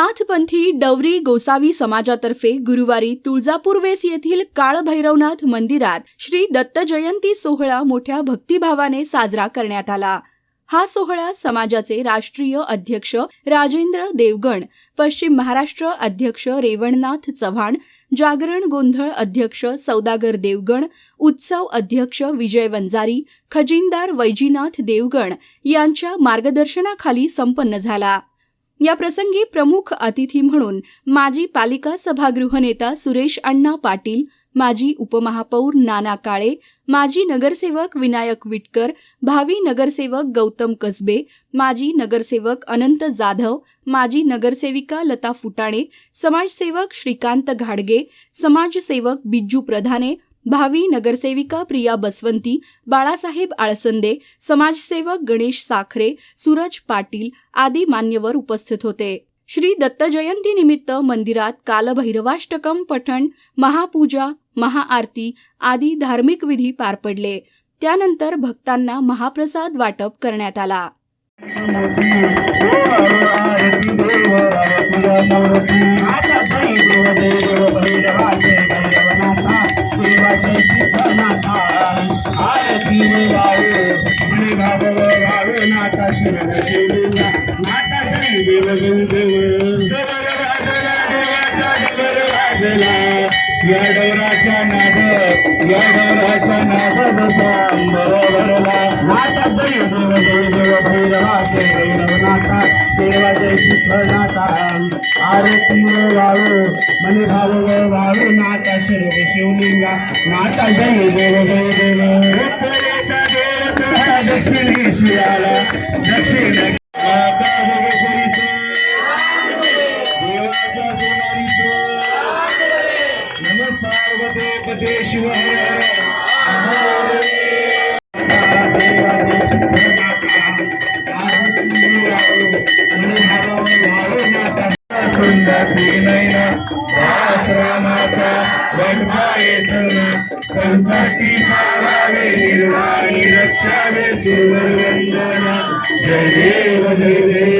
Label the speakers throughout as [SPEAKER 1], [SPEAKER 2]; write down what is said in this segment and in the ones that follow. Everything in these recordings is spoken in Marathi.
[SPEAKER 1] नाथपंथी डवरी गोसावी समाजातर्फे गुरुवारी तुळजापूर वेस येथील काळभैरवनाथ मंदिरात श्री दत्त जयंती सोहळा मोठ्या भक्तिभावाने साजरा करण्यात आला. हा सोहळा समाजाचे राष्ट्रीय अध्यक्ष राजेंद्र देवगण पश्चिम महाराष्ट्र अध्यक्ष रेवणनाथ चव्हाण जागरण गोंधळ अध्यक्ष सौदागर देवगण उत्सव अध्यक्ष विजय वंजारी खजिनदार वैजीनाथ देवगण यांच्या मार्गदर्शनाखाली संपन्न झाला. या प्रसंगी प्रमुख अतिथी म्हणून माजी पालिका सभागृह नेता सुरेश अण्णा पाटील माजी उपमहापौर नाना काळे माजी नगरसेवक विनायक विटकर भावी नगरसेवक गौतम कसबे माजी नगरसेवक अनंत जाधव माजी नगरसेविका लता फुटाणे समाजसेवक श्रीकांत घाडगे समाजसेवक बिज्जू प्रधाने भावी नगरसेविका प्रिया बसवंती बाळासाहेब आळसंदे समाजसेवक गणेश साखरे सूरज पाटील आदी मान्यवर उपस्थित होते. श्री दत्त जयंती निमित्त मंदिरात कालभैरवाष्टकम पठण महापूजा महाआरती आदी धार्मिक विधी पार पडले. त्यानंतर भक्तांना महाप्रसाद वाटप करण्यात आला.
[SPEAKER 2] या डोराच्या नाद या डोराच्या नाद बरोबरला नाथा देव देव देव देव. भैरवा जय भैरवनाथा देवा जय आरती वाळू मने भाव वाळू नाथा शिव शिवलिंगा। नाथा जय देव जय देव उत्तरेचा दक्षिणेश्वराला दक्षिण निर्वाणी रक्षावे सुरवंदना जय देव जय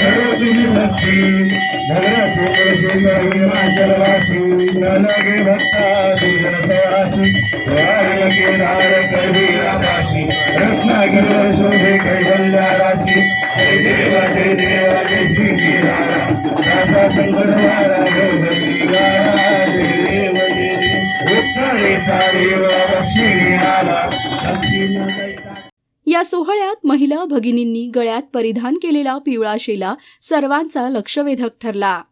[SPEAKER 2] तुझी भक्ती धरती लगे भक्ता दुर्जन सवासी रत्नागिरी शोभे कैवल्या राशी जय देवा जय देवा जय श्री राजा संकट गौरी गारा जय देव जय देव उत्तरे
[SPEAKER 1] या सोहळ्यात महिला भगिनींनी गळ्यात परिधान केलेला पिवळा शेला सर्वांचा लक्षवेधक ठरला.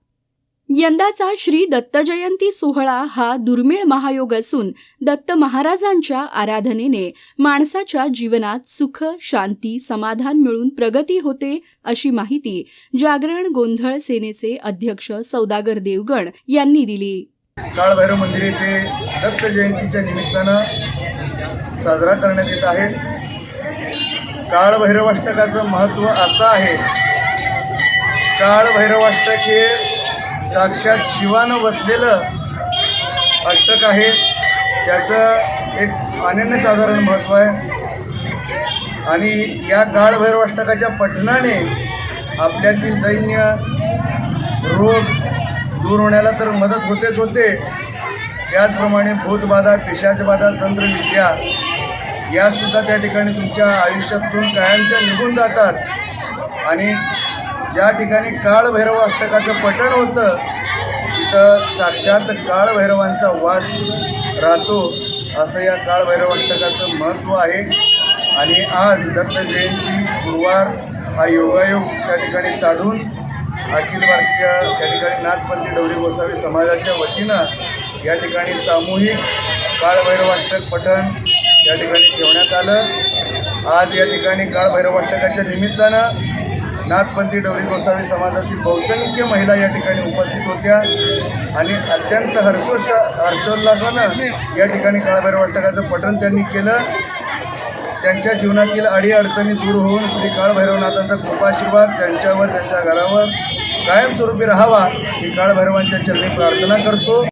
[SPEAKER 1] यंदाचा श्री दत्त जयंती सोहळा हा दुर्मिळ महायोग असून दत्त महाराजांच्या आराधनेने माणसाच्या जीवनात सुख शांती समाधान मिळून प्रगती होते अशी माहिती जागरण गोंधळ सेनेचे अध्यक्ष सौदागर देवगण यांनी दिली.
[SPEAKER 3] काळभैरव मंदिर येथे दत्त जयंतीच्या निमित्तानं साजरा करण्यात येत आहे. काळभैरवाष्टकाचं महत्त्व असं आहे. काळभैरवाष्टक हे साक्षात शिवानं वतलेलं अष्टक आहे. त्याचं एक अनन्यसाधारण महत्त्व आहे. आणि या काळभैरवाष्टकाच्या पठणाने आपल्यातील दैन्य रोग दूर होण्याला तर मदत होतेच होते. त्याचप्रमाणे भूतबाधा पिशाचबाधा तंत्रविद्या यासुद्धा त्या ठिकाणी तुमच्या आयुष्यातून कायमच्या निघून जातात. आणि ज्या ठिकाणी काळभैरव अष्टकाचं पठण होतं तिथं साक्षात काळभैरवांचा वास राहतो. असं या काळभैरव अष्टकाचं महत्त्व आहे. आणि आज दत्त जयंती गुरुवार हा योगायोग त्या ठिकाणी साधून अखिल भारतीय त्या ठिकाणी नाथपंथी डवरी गोसावी समाजाच्या वतीनं या ठिकाणी सामूहिक काळभैरव अष्टक पठण या ठिकाणी ठेवण्यात आलं. आज या ठिकाणी काळभैरवाष्टकाच्या निमित्तानं नाथपंथी डवरी गोसावी समाजातील बहुसंख्य महिला या ठिकाणी उपस्थित होत्या. आणि अत्यंत हर्षोष हर्षोल्लासानं या ठिकाणी काळभैरवाष्टकाचं पठण त्यांनी केलं. त्यांच्या जीवनातील अडीअडचणी दूर होऊन श्री काळभैरवनाथांचा कृपाशीर्वाद त्यांच्यावर त्यांच्या घरावर कायमस्वरूपी राहावा ही काळभैरवांच्या चरणी प्रार्थना करतो.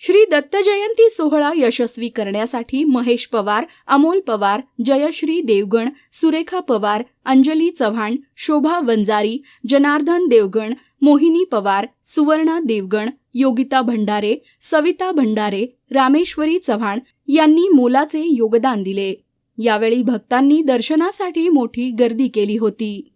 [SPEAKER 1] श्री दत्त जयंती सोहळा यशस्वी करण्यासाठी महेश पवार अमोल पवार जयश्री देवगण सुरेखा पवार अंजली चव्हाण शोभा वंजारी जनार्दन देवगण मोहिनी पवार सुवर्णा देवगण योगिता भंडारे सविता भंडारे रामेश्वरी चव्हाण यांनी मोलाचे योगदान दिले. यावेळी भक्तांनी दर्शनासाठी मोठी गर्दी केली होती.